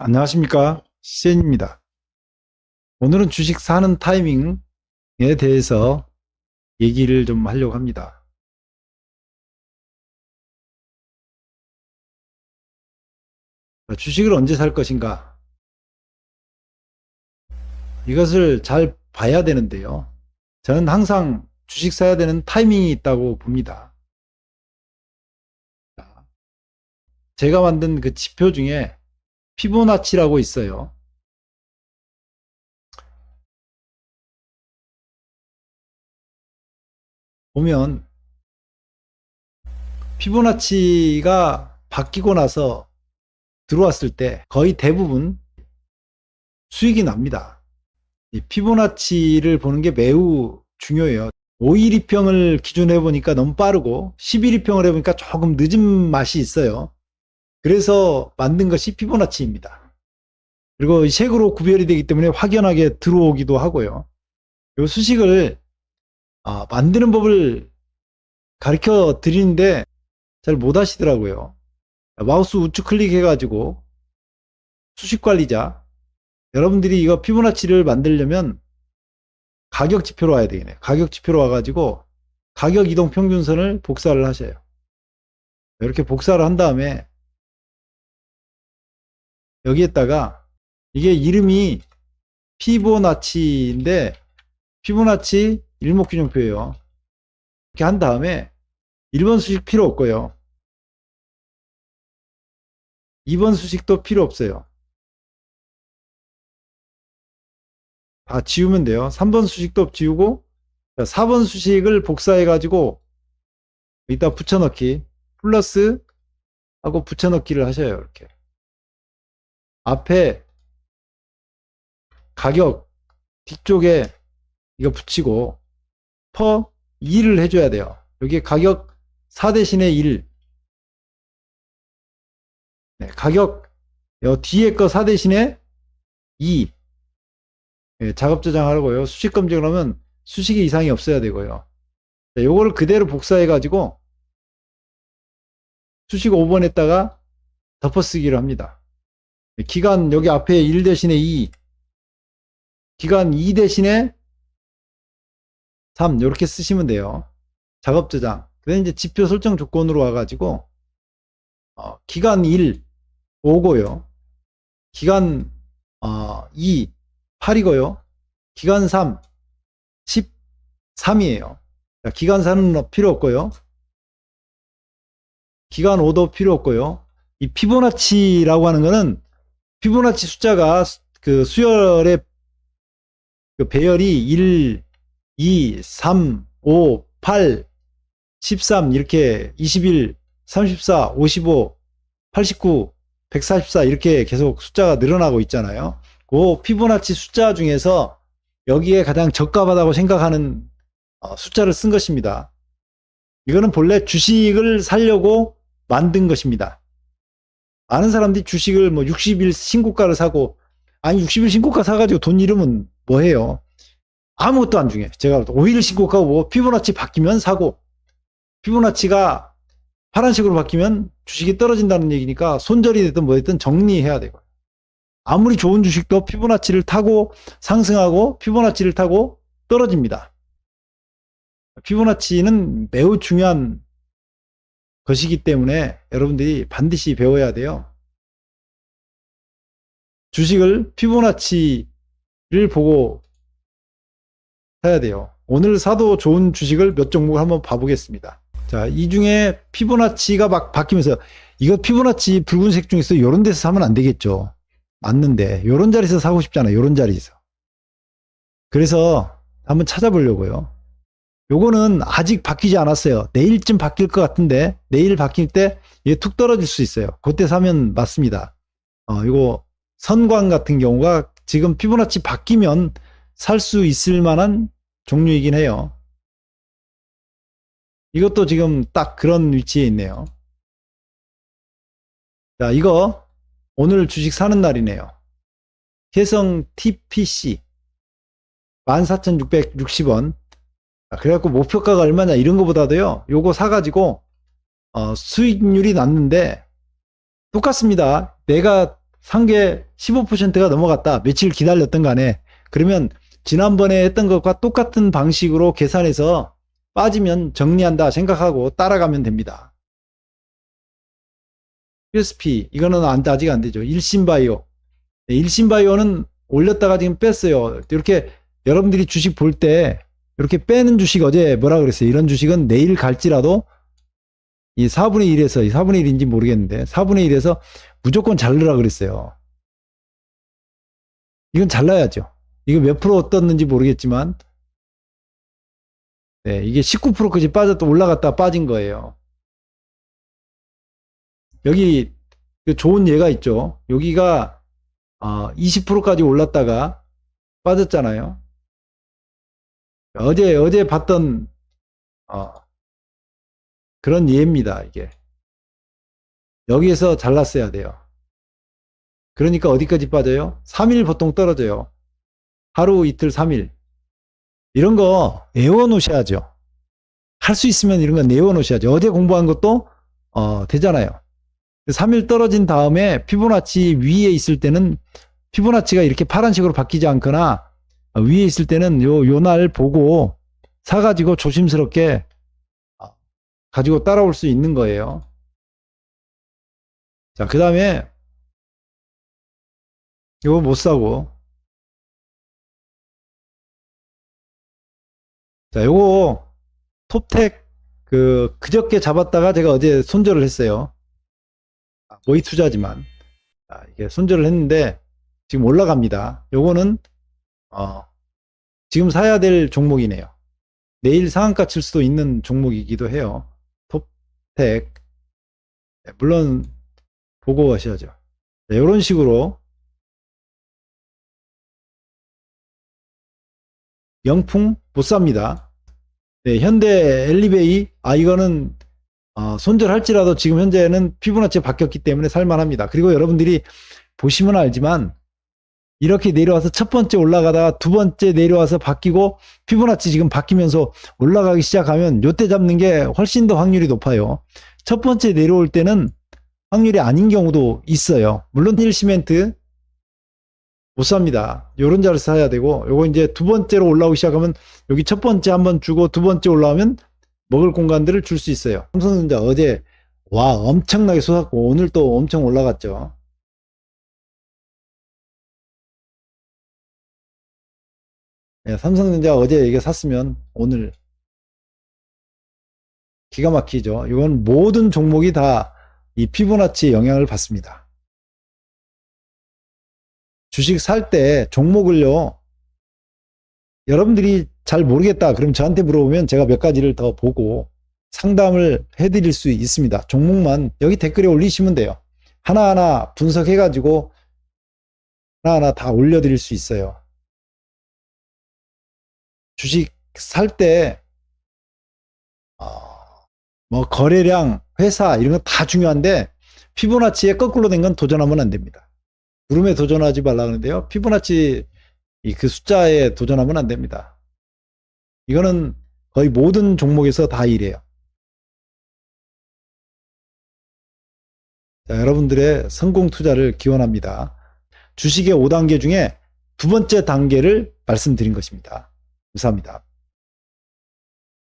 안녕하십니까. 시젠입니다. 오늘은 주식 사는 타이밍에 대해서 얘기를 좀 하려고 합니다. 주식을 언제 살 것인가? 이것을 잘 봐야 되는데요. 저는 항상 주식 사야 되는 타이밍이 있다고 봅니다. 제가 만든 그 지표 중에 피보나치라고 있어요. 보면 피보나치가 바뀌고 나서 들어왔을 때 거의 대부분 수익이 납니다. 이 피보나치를 보는 게 매우 중요해요. 5일2평을 기준으로 해보니까 너무 빠르고 11일평을 해 보니까 조금 늦은 맛이 있어요. 그래서 만든 것이 피보나치입니다. 그리고 색으로 구별이 되기 때문에 확연하게 들어오기도 하고요. 이 수식을 아, 만드는 법을 가르쳐 드리는데 잘 못 하시더라고요. 마우스 우측 클릭해가지고 수식 관리자 여러분들이 이거 피보나치를 만들려면 가격 지표로 와야 되겠네. 가격 지표로 와가지고 가격 이동 평균선을 복사를 하셔요. 이렇게 복사를 한 다음에 여기에다가 이게 이름이 피보나치인데 피보나치 일목균형표예요. 이렇게 한 다음에 1번 수식 필요 없고요. 2번 수식도 필요 없어요. 다 지우면 돼요. 3번 수식도 지우고 4번 수식을 복사해 가지고 이따 붙여넣기 플러스 하고 붙여넣기를 하셔요. 이렇게. 앞에 가격 뒤쪽에 이거 붙이고 퍼 2를 해줘야 돼요. 여기 가격 4 대신에 1. 네, 가격 요 뒤에 거 4 대신에 2. 네, 작업 저장하고요. 수식 검증을 하면 수식이 이상이 없어야 되고요. 자, 요거를 그대로 복사해 가지고 수식 5번에다가 덮어쓰기를 합니다. 기간 여기 앞에 1 대신에 2 기간 2 대신에 3 이렇게 쓰시면 돼요. 작업 저장. 그다음 이제 지표 설정 조건으로 와가지고 어, 기간 1 5고요. 기간 어, 2 8이고요. 기간 3 13이에요. 자, 기간 4는 필요 없고요. 기간 5도 필요 없고요. 이 피보나치라고 하는 거는 피보나치 숫자가 그 수열의 그 배열이 1, 2, 3, 5, 8, 13 이렇게 21, 34, 55, 89, 144 이렇게 계속 숫자가 늘어나고 있잖아요. 그 피보나치 숫자 중에서 여기에 가장 적합하다고 생각하는 어, 숫자를 쓴 것입니다. 이거는 본래 주식을 살려고 만든 것입니다. 많은 사람들이 주식을 뭐 60일 신고가를 사고 아니 60일 신고가 사가지고 돈 잃으면 뭐 해요? 아무것도 안 중요해. 제가 5일 신고가 뭐 피보나치 바뀌면 사고 피보나치가 파란색으로 바뀌면 주식이 떨어진다는 얘기니까 손절이 됐든 뭐 됐든 정리해야 되고 아무리 좋은 주식도 피보나치를 타고 상승하고 피보나치를 타고 떨어집니다. 피보나치는 매우 중요한 것이기 때문에 여러분들이 반드시 배워야 돼요. 주식을 피보나치를 보고 사야 돼요. 오늘 사도 좋은 주식을 몇 종목을 한번 봐보겠습니다. 자, 이 중에 피보나치가 막 바뀌면서 이거 피보나치 붉은색 중에서 이런 데서 사면 안 되겠죠. 맞는데 이런 자리에서 사고 싶잖아요. 이런 자리에서. 그래서 한번 찾아보려고요. 요거는 아직 바뀌지 않았어요. 내일쯤 바뀔 것 같은데 내일 바뀔 때 이게 툭 떨어질 수 있어요. 그때 사면 맞습니다. 어, 이거 선광 같은 경우가 지금 피보나치 바뀌면 살 수 있을 만한 종류이긴 해요. 이것도 지금 딱 그런 위치에 있네요. 자, 이거 오늘 주식 사는 날이네요. 혜성 TPC 14,660원 아, 그래갖고 목표가가 얼마냐 이런 거보다도요 요거 사가지고 어, 수익률이 났는데 똑같습니다 내가 산 게 15%가 넘어갔다. 며칠 기다렸던 간에. 그러면 지난번에 했던 것과 똑같은 방식으로 계산해서 빠지면 정리한다 생각하고 따라가면 됩니다. USP 이거는 안 아직 안 되죠. 일신바이오. 네, 일신바이오는 올렸다가 지금 뺐어요. 이렇게 여러분들이 주식 볼때 이렇게 빼는 주식 어제 뭐라 그랬어요? 이런 주식은 내일 갈지라도 이 4분의 1에서 이 4분의 1인지 모르겠는데 4분의 1에서 무조건 잘르라 그랬어요. 이건 잘라야죠. 이거 몇 프로 떴는지 모르겠지만 네, 이게 19%까지 빠졌다 올라갔다 빠진 거예요. 여기 그 좋은 예가 있죠. 여기가 어, 20%까지 올랐다가 빠졌잖아요. 어제 어제 봤던 어, 그런 예입니다. 이게 여기에서 잘랐어야 돼요. 그러니까 어디까지 빠져요? 3일 보통 떨어져요. 하루 이틀 3일 이런 거 외워놓으셔야죠. 할 수 있으면 이런 건 외워놓으셔야죠. 어제 공부한 것도 어, 되잖아요. 3일 떨어진 다음에 피보나치 위에 있을 때는 피보나치가 이렇게 파란색으로 바뀌지 않거나 어, 위에 있을 때는 요, 요 날 보고 사가지고 조심스럽게 어, 가지고 따라올 수 있는 거예요. 자, 그 다음에 이거 못 사고 자, 요거 톱텍 그 그저께 잡았다가 제가 어제 손절을 했어요. 아, 모의 투자지만 아, 이게 손절을 했는데 지금 올라갑니다. 요거는 어, 지금 사야 될 종목이네요. 내일 상한가 칠 수도 있는 종목이기도 해요. 톱텍 네, 물론 보고 하셔야죠. 네, 이런 식으로 영풍 못 삽니다. 네, 현대 엘리베이 아 이거는 어, 손절할지라도 지금 현재는 피부나치 바뀌었기 때문에 살만합니다. 그리고 여러분들이 보시면 알지만 이렇게 내려와서 첫 번째 올라가다가 두 번째 내려와서 바뀌고 피부나치 지금 바뀌면서 올라가기 시작하면 요때 잡는 게 훨씬 더 확률이 높아요. 첫 번째 내려올 때는 확률이 아닌 경우도 있어요. 물론 일 시멘트 못 삽니다. 요런 자를 사야 되고 요거 이제 두 번째로 올라오기 시작하면 여기 첫 번째 한번 주고 두 번째 올라오면 먹을 공간들을 줄 수 있어요. 삼성전자 어제 와 엄청나게 쏟았고 오늘 또 엄청 올라갔죠. 네, 삼성전자 어제 이게 샀으면 오늘 기가 막히죠. 이건 모든 종목이 다 이 피보나치의 영향을 받습니다. 주식 살 때 종목을요, 여러분들이 잘 모르겠다. 그럼 저한테 물어보면 제가 몇 가지를 더 보고 상담을 해드릴 수 있습니다. 종목만 여기 댓글에 올리시면 돼요. 하나하나 분석해가지고 하나하나 다 올려드릴 수 있어요. 주식 살 때, 어, 뭐, 거래량, 회사, 이런 거다 중요한데, 피보나치에 거꾸로 된 건 도전하면 안 됩니다. 구름에 도전하지 말라 그러는데요. 피보나치 이그 숫자에 도전하면 안 됩니다. 이거는 거의 모든 종목에서 다 이래요. 자, 여러분들의 성공 투자를 기원합니다. 주식의 5단계 중에 두 번째 단계를 말씀드린 것입니다. 감사합니다.